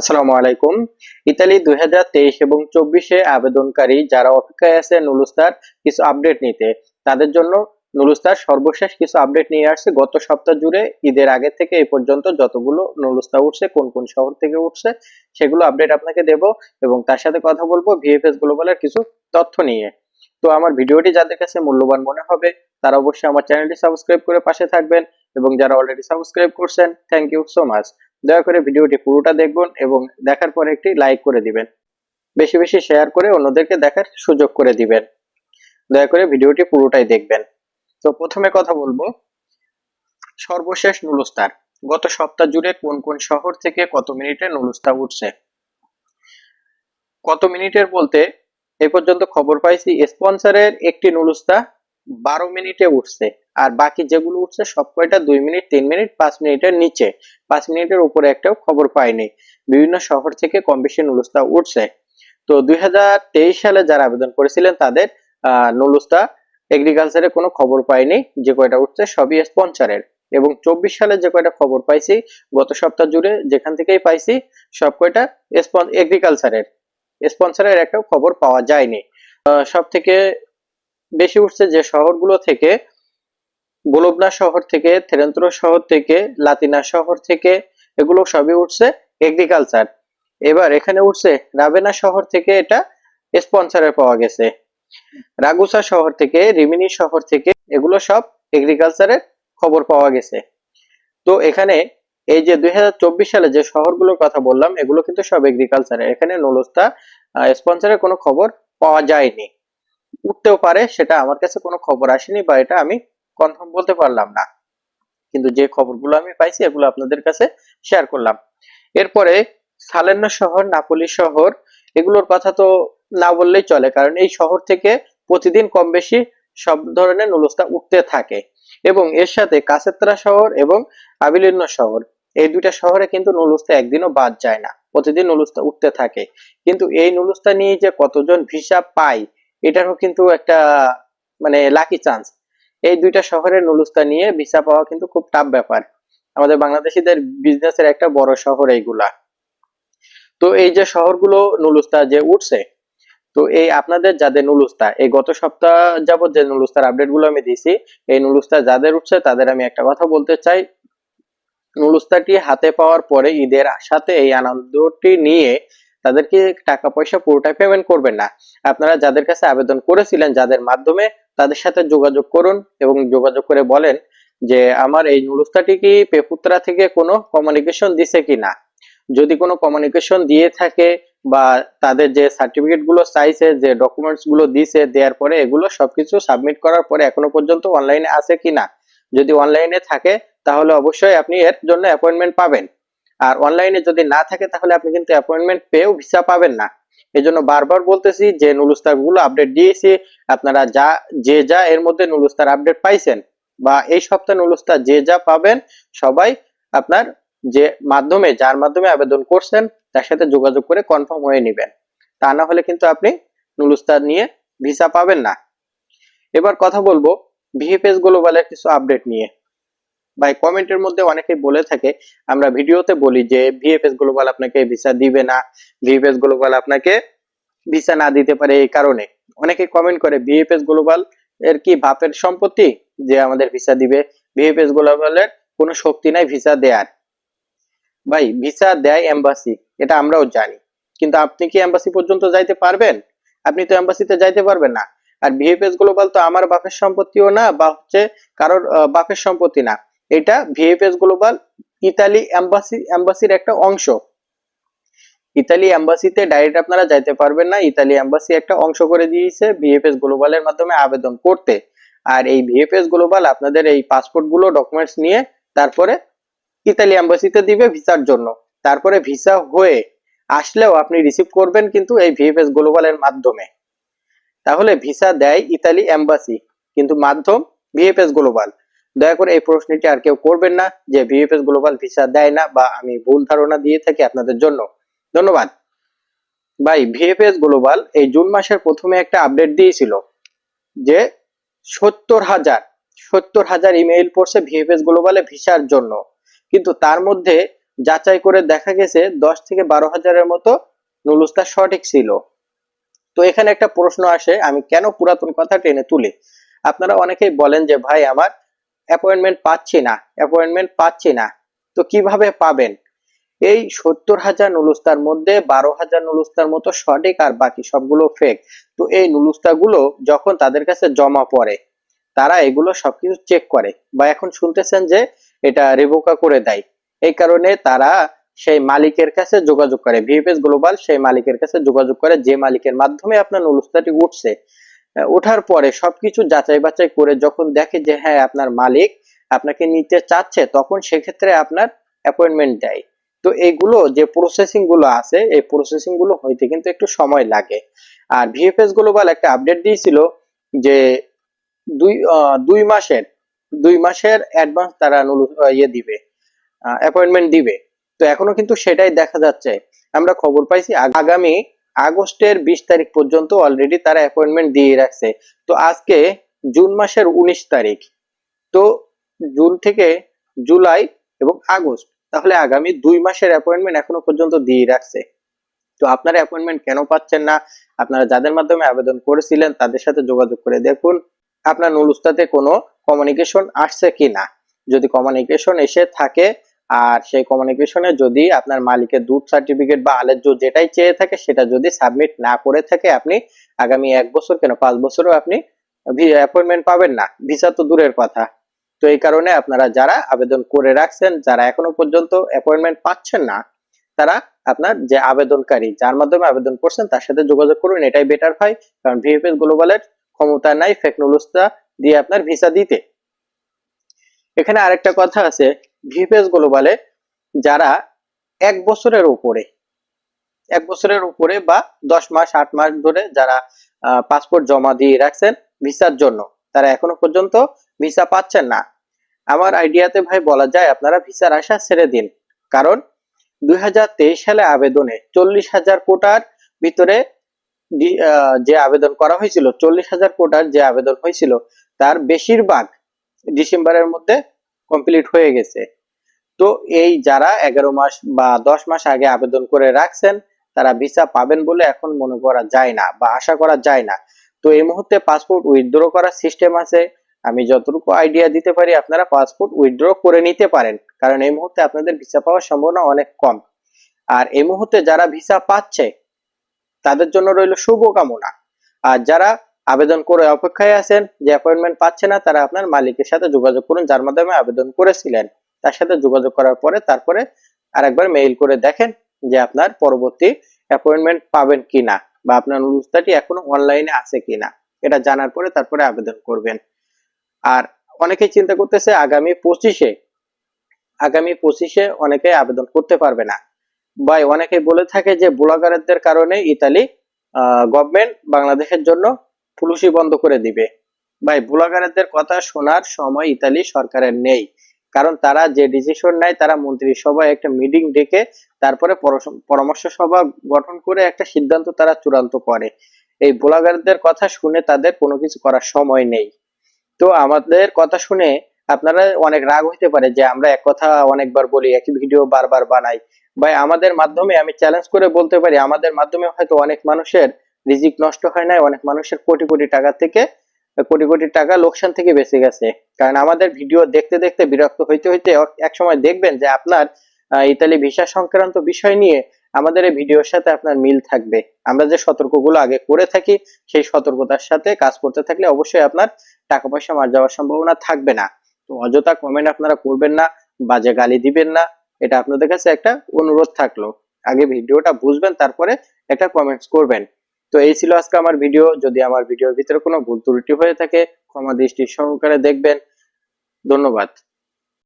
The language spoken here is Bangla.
আসসালামু আলাইকুম। ইতালি দুই হাজার তেইশ এবং চব্বিশে আবেদনকারী যারা অপেক্ষায় আছে নুলুস্তার, কিছু আপডেট নিতে। তাদের জন্য নুলুস্তার সর্বশেষ কিছু আপডেট নিয়ে আসছে। গত সপ্তাহ জুড়ে ঈদের আগে থেকে এই পর্যন্ত যতগুলো নুলুস্তা উঠছে, কোন কোন শহর থেকে উঠছে, সেগুলো আপডেট আপনাকে দেব এবং তার সাথে কথা বলব ভিএফএস গ্লোবালের কিছু তথ্য নিয়ে। তো আমার ভিডিওটি যাদের কাছে মূল্যবান মনে হবে, তারা অবশ্যই আমার চ্যানেলটি সাবস্ক্রাইব করে পাশে থাকবেন এবং যারা অলরেডি সাবস্ক্রাইব করছেন থ্যাংক ইউ সো মাচ দয়া করে ভিডিওটি পুরোটা দেখবেন এবং দেখার পরে একটি লাইক করে দিবেন। বেশি বেশি শেয়ার করে অন্যদেরকে দেখার সুযোগ করে দিবেন। দয়া করে ভিডিওটি পুরোটাই দেখবেন। তো প্রথমে কথা বলব, সর্বশেষ নুলুস্তার। গত সপ্তাহ জুড়ে কোন কোন শহর থেকে কত মিনিটে নুলুস্তা উঠছে? কত মিনিটের বলতে এ পর্যন্ত খবর পাইছি স্পন্সরের একটি নুলুস্তা বারো মিনিটে উঠছে আর বাকি যেগুলো উঠছে সব কয়টা? দুই মিনিট, তিন মিনিট, পাঁচ মিনিটের নিচে। পাঁচ মিনিটের উপরে একটাও খবর পাইনি। বিভিন্ন শহর থেকে কম বেশি নুলুস্তা উঠছে। তো দুই সালে যারা আবেদন করেছিলেন তাদের নুলুস্তা এগ্রিকালচারে কোনো খবর পাইনি যে কয়টা উঠছে, সবই স্পন্সরের এবং চব্বিশ সালে যে কয়টা খবর পাইছি, গত সপ্তাহ জুড়ে যেখান থেকেই পাইছি, সব কয়টা এগ্রিকালচারের স্পন্সরের একটা খবর পাওয়া যায়নি। সব থেকে বেশি উঠছে যে শহরগুলো থেকে, বোলোবনা শহর থেকে, থেরেন্ত্র শহর থেকে, লাতিনা শহর থেকে, এগুলো সবই উঠছে এগ্রিকালচার এবার এখানে উঠছে রাবেনা শহর থেকে এটা স্পন্সরে পাওয়া গেছে। রাগুসা শহর থেকে, রিমিনি শহর থেকে, এগুলো সব এগ্রিকালচারের খবর পাওয়া গেছে। তো এখানে এই যে দুই হাজার চব্বিশ সালে যে শহরগুলোর কথা বললাম, এগুলো কিন্তু সব এগ্রিকালচারের এখানে নলস্তা স্পন্সরের কোনো খবর পাওয়া যায়নি। উঠতেও পারে, সেটা আমার কাছে কোনো খবর আসেনি বা এটা আমি কনফার্ম বলতে পারলাম না। কিন্তু যে খবরগুলো আমি পাইছি, এগুলো আপনাদের কাছে শেয়ার করলাম। এরপরে সালেন্য শহর, নাপলি শহর, এগুলোর কথা তো না বললেই চলে, কারণ এই শহর থেকে প্রতিদিন কম বেশি সব ধরনের নুলস্তা উঠতে থাকে। এবং এর সাথে কাছেত্রা শহর এবং আবিলিন্ন শহর, এই দুইটা শহরে কিন্তু নুলুস্তা একদিনও বাদ যায় না, প্রতিদিন নুলুস্তা উঠতে থাকে। কিন্তু এই নুলুস্তা নিয়ে যে কতজন ভিসা পায় এটারও কিন্তু একটা মানে লাকি চান্স এই দুইটা শহরের নুলুস্তা নিয়ে ভিসা পাওয়া কিন্তু খুব টাফ ব্যাপার। আমাদের বাংলাদেশিদের বিজনেসের একটা বড় শহর এইগুলা। তো এই যে শহরগুলো নুলুস্তা যে উঠছে, তো এই আপনাদের যাদের নুলুস্তা, এই গত সপ্তাহ যাবত যে নুলুস্তার আপডেটগুলো আমি দিছি এই নুলুস্তা যাদের উঠছে তাদের আমি একটা কথা বলতে চাই। নুলুস্তাটি হাতে পাওয়ার পরে ঈদের সাথে এই আনন্দটি নিয়ে তাদেরকে টাকা পয়সা পুরোটাই পেমেন্ট করবেন না। আপনারা যাদের কাছে আবেদন করেছিলেন, যাদের মাধ্যমে তাদের সাথে যোগাযোগ করুন এবং যোগাযোগ করে বলেন যে, আমার এই নুলুস্তাটি কি পেপুত্রা থেকে কোনো কমিউনিকেশন দিছে কিনা? যদি কোনো কমিউনিকেশন দিয়ে থাকে বা তাদের যে সার্টিফিকেটগুলো চাইছে, যে ডকুমেন্টসগুলো দিছে, দেওয়ার পরে এগুলো সবকিছু সাবমিট করার পরে এখনও পর্যন্ত অনলাইনে আছে কিনা? যদি অনলাইনে থাকে, তাহলে অবশ্যই আপনি এর জন্য অ্যাপয়েন্টমেন্ট পাবেন। আর অনলাইনে যদি না থাকে, তাহলে আপনি কিন্তু অ্যাপয়েন্টমেন্ট পেয়েও ভিসা পাবেন না। এই জন্য বারবার বলতেছি যে নুলুস্তারগুলো আপডেট দিয়েছি, আপনারা যা, যে যা এর মধ্যে নুলুস্তার আপডেট পাইছেন বা এই সপ্তাহে নুলুস্তার যে যা পাবেন, সবাই আপনার যে মাধ্যমে, যার মাধ্যমে আবেদন করছেন, তার সাথে যোগাযোগ করে কনফার্ম হয়ে নেবেন। তা না হলে কিন্তু আপনি নুলুস্তার নিয়ে ভিসা পাবেন না। এবার কথা বলব ভিএফএস গ্লোবালের কিছু আপডেট নিয়ে। ভাই কমেন্টের মধ্যে অনেকেই বলে থাকে, আমরা ভিডিওতে বলি যে ভিএফএস গ্লোবাল আপনাকে ভিসা দিবে না ভিএফএস গ্লোবাল আপনাকে ভিসা না দিতে পারে এই কারণে। অনেকে কমেন্ট করে ভিএফএস গ্লোবাল এর কি বাপের সম্পত্তি যে আমাদের ভিসা দিবে? ভিএফএস গ্লোবালের কোনো শক্তি নাই ভিসা দেয়ার। ভাই ভিসা দেয় এম্বাসি এটা আমরাও জানি। কিন্তু আপনি কি এম্বাসি পর্যন্ত যাইতে পারবেন? আপনি তো এম্বাসিতে যাইতে পারবেন না। আর ভিএফএস গ্লোবাল তো আমার বাপের সম্পত্তিও না, বা হচ্ছে কারোর বাপের সম্পত্তি না। এটা ভিএফএস গ্লোবাল ইতালি এম্বাসি এম্বাসির একটা অংশ। ইতালি এম্বাসিতে ডাইরেক্ট আপনারা যাইতে পারবেন না। ইতালি এম্বাসি একটা অংশ করে দিয়েছে ভিএফএস গ্লোবালের মাধ্যমে আবেদন করতে। আর এই ভিএফএস গ্লোবাল আপনাদের এই পাসপোর্টগুলো ডকুমেন্টস নিয়ে তারপরে ইতালি এম্বাসিতে দিবে ভিসার জন্য। তারপরে ভিসা হয়ে আসলেও আপনি রিসিভ করবেন কিন্তু এই ভিএফএস গ্লোবালের মাধ্যমে। তাহলে ভিসা দেয় ইতালি এম্বাসি কিন্তু মাধ্যম ভিএফএস গ্লোবাল দয়া করে এই প্রশ্নটি আর কেউ করবেন না যে ভিএফএস গ্লোবাল ভিসা দেয় না বা আমি ভুল ধারণা দিয়ে থাকি আপনাদের জন্য। ধন্যবাদ। ভাই ভিএফএস গ্লোবাল এই জুন মাসের প্রথমে একটা আপডেট দিয়েছিল যে সত্তর হাজার সত্তর হাজার ইমেইল পড়ছে ভিএফএস গ্লোবালে ভিসার জন্য। কিন্তু তার মধ্যে যাচাই করে দেখা গেছে দশ থেকে বারো হাজারের মতো নুলুস্তা সঠিক ছিল। তো এখানে একটা প্রশ্ন আসে, আমি কেন পুরাতন কথা টেনে তুলি? আপনারা অনেকেই বলেন যে, ভাই, আমার অ্যাপয়েন্টমেন্ট পাচ্ছি না অ্যাপয়েন্টমেন্ট পাচ্ছি না, তো কীভাবে পাবেন? এই সত্তর হাজার নুলুস্তার মধ্যে বারো হাজার নুলুস্তার মতো সঠিক আর বাকি সবগুলো ফেক তো এই নুলুস্তাগুলো যখন তাদের কাছে জমা পড়ে, তারা এগুলো সবকিছু চেক করে বা এখন শুনতেছেন যে এটা রিভোকা করে দেয়। এই কারণে তারা সেই মালিকের কাছে যোগাযোগ করে ভিএফএস গ্লোবাল সেই মালিকের কাছে যোগাযোগ করে যে মালিকের মাধ্যমে আপনার নুলুস্তাটি উঠছে। ওঠার পরে সবকিছু যাচাই বাছাই করে যখন দেখে যে হ্যাঁ আপনার মালিক আপনাকে নিতে চাচ্ছে, তখন সেক্ষেত্রে আপনার অ্যাপয়েন্টমেন্ট দেয়। তো এইগুলো যে প্রসেসিংগুলো আছে, এই প্রসেসিংগুলো হইতে কিন্তু একটু সময় লাগে। আর ভিএফএস গ্লোবাল একটা আপডেট দিয়েছিল যে দুই দুই মাসের দুই মাসের অ্যাডভান্স তারা ইয়ে দিবে অ্যাপয়েন্টমেন্ট দিবে। তো এখনও কিন্তু সেটাই দেখা যাচ্ছে। আমরা খবর পাইছি, আগামী আগস্টের বিশ তারিখ পর্যন্ত অলরেডি তারা অ্যাপয়েন্টমেন্ট দিয়ে রাখছে। তো আজকে জুন মাসের উনিশ তারিখ। তো জুন থেকে জুলাই এবং আগস্ট, তাহলে আগামী দুই মাসের অ্যাপয়েন্টমেন্ট এখনও পর্যন্ত দিয়ে রাখছে। তো আপনারা অ্যাপয়েন্টমেন্ট কেন পাচ্ছেন না? আপনারা যাদের মাধ্যমে আবেদন করেছিলেন তাদের সাথে যোগাযোগ করে দেখুন। আপনার নুলুস্তাতে কোনো কমিউনিকেশন আসছে কিনা? যদি কমিউনিকেশন এসে থাকে আর সেই কমিউনিকেশনে যদি আপনার মালিকের দুধ সার্টিফিকেট বা আলেজ্য যেটাই চেয়ে থাকে, সেটা যদি সাবমিট না করে থাকে, আপনি আগামী এক বছর কেন পাঁচ বছরও আপনি অ্যাপয়েন্টমেন্ট পাবেন না। ভিসা তো দূরের কথা। তো এই কারণে আপনারা যারা আবেদন করে রাখছেন, যারা এখনও পর্যন্ত অ্যাপয়েন্টমেন্ট পাচ্ছেন না, তারা আপনার যে আবেদনকারী, যার মাধ্যমে আবেদন করছেন, তার সাথে যোগাযোগ করুন, এটাই বেটার হয়। কারণ ভিএফএস গ্লোবালের ক্ষমতা নাই ফেকনুলুস্তা দিয়ে আপনার ভিসা দিতে। এখানে আরেকটা কথা আছে ভিএফএস গ্লোবালে যারা এক বছরের উপরে, এক বছরের উপরে বা দশ মাস, আট মাস ধরে যারা পাসপোর্ট জমা দিয়ে রাখছেন ভিসার জন্য, তারা এখনও পর্যন্ত ভিসা পাচ্ছেন না। আমার আইডিয়াতে ভাই বলা যায়, আপনারা ভিসার আশা ছেড়ে দিন। কারণ দুই হাজার তেইশ সালে আবেদনে চল্লিশ হাজার কোটার ভিতরে যে আবেদন করা হয়েছিল, চল্লিশ হাজার কোটার যে আবেদন হয়েছিল, তার বেশিরভাগ ডিসেম্বরের মধ্যে কমপ্লিট হয়ে গেছে। তো এই যারা এগারো মাস বা দশ মাস আগে আবেদন করে রাখছেন, তারা ভিসা পাবেন বলে এখন মনে করা যায় না বা আশা করা যায় না। তো এই মুহূর্তে পাসপোর্ট উইথড্র করার সিস্টেম আছে। আমি যতটুকু আইডিয়া দিতে পারি, আপনারা পাসপোর্ট উইথড্র করে নিতে পারেন। কারণ এই মুহূর্তে আপনাদের ভিসা পাওয়ার সম্ভাবনা অনেক কম। আর এই মুহূর্তে যারা ভিসা পাচ্ছে, তাদের জন্য রইল শুভকামনা। আর যারা আবেদন করে অপেক্ষায় আছেন, যে অ্যাপয়েন্টমেন্ট পাচ্ছে না, তারা আপনার মালিকের সাথে যোগাযোগ করুন, যার মাধ্যমে আবেদন করেছিলেন। তার সাথে যোগাযোগ করার পরে তারপরে আরেকবার মেইল করে দেখেন যে আপনার পরবর্তী অ্যাপয়েন্টমেন্ট পাবেন কিনা, বা আপনার অনুরোধটি এখনও অনলাইনে আছে কিনা। এটা জানার পরে তারপরে আবেদন করবেন। আর অনেকেই চিন্তা করতেছে, আগামী পঁচিশে আগামী পঁচিশে অনেকে আবেদন করতে পারবে না। ভাই অনেকে বলে থাকে যে, ব্লগারদের কারণে ইতালি গভর্নমেন্ট বাংলাদেশের জন্য ফুলুসি বন্ধ করে দিবে। ভাই ব্লগারদের কথা শোনার সময় ইতালি সরকারের নেই। কারণ তারা যে ডিসিশন নেয়, তারা মন্ত্রিসভায় একটা মিটিং ডেকে তারপরে পরামর্শ সভা গঠন করে একটা সিদ্ধান্ত তারা চূড়ান্ত করে। এই ব্লগারদের কথা শুনে তাদের কোনো কিছু করার সময় নেই। তো আমাদের কথা শুনে আপনারা অনেক রাগ হইতে পারে যে আমরা এক কথা অনেকবার বলি, একই ভিডিও বারবার বানাই। ভাই, আমাদের মাধ্যমে আমি চ্যালেঞ্জ করে বলতে পারি, আমাদের মাধ্যমে হয়তো অনেক মানুষের রিজিক নষ্ট হয় নাই, অনেক মানুষের কোটি কোটি টাকা থেকে, কোটি কোটি টাকা লোকসান থেকে বেঁচে গেছে। কারণ আমাদের ভিডিও দেখতে দেখতে বিরক্ত হইতে হইতে এক সময় দেখবেন যে আপনার ইতালি ভিসা সংক্রান্ত বিষয় নিয়ে আমাদের এই ভিডিওর সাথে আপনার মিল থাকবে। আমরা যে সতর্কগুলো আগে করে থাকি, সেই সতর্কতার সাথে কাজ করতে থাকলে অবশ্যই আপনার টাকা পয়সা মার যাওয়ার সম্ভাবনা থাকবে না। তো অযথা কমেন্ট আপনারা করবেন না, বাজে গালি দিবেন না, এটা আপনাদের কাছে একটা অনুরোধ থাকল। আগে ভিডিওটা বুঝবেন, তারপরে একটা কমেন্টস করবেন। তো এই ছিল আজকে আমার ভিডিও। যদি আমার ভিডিওর ভিতরে কোনো ভুল ত্রুটি হয়ে থাকে, ক্ষমা দৃষ্টি সহকারে দেখবেন। ধন্যবাদ।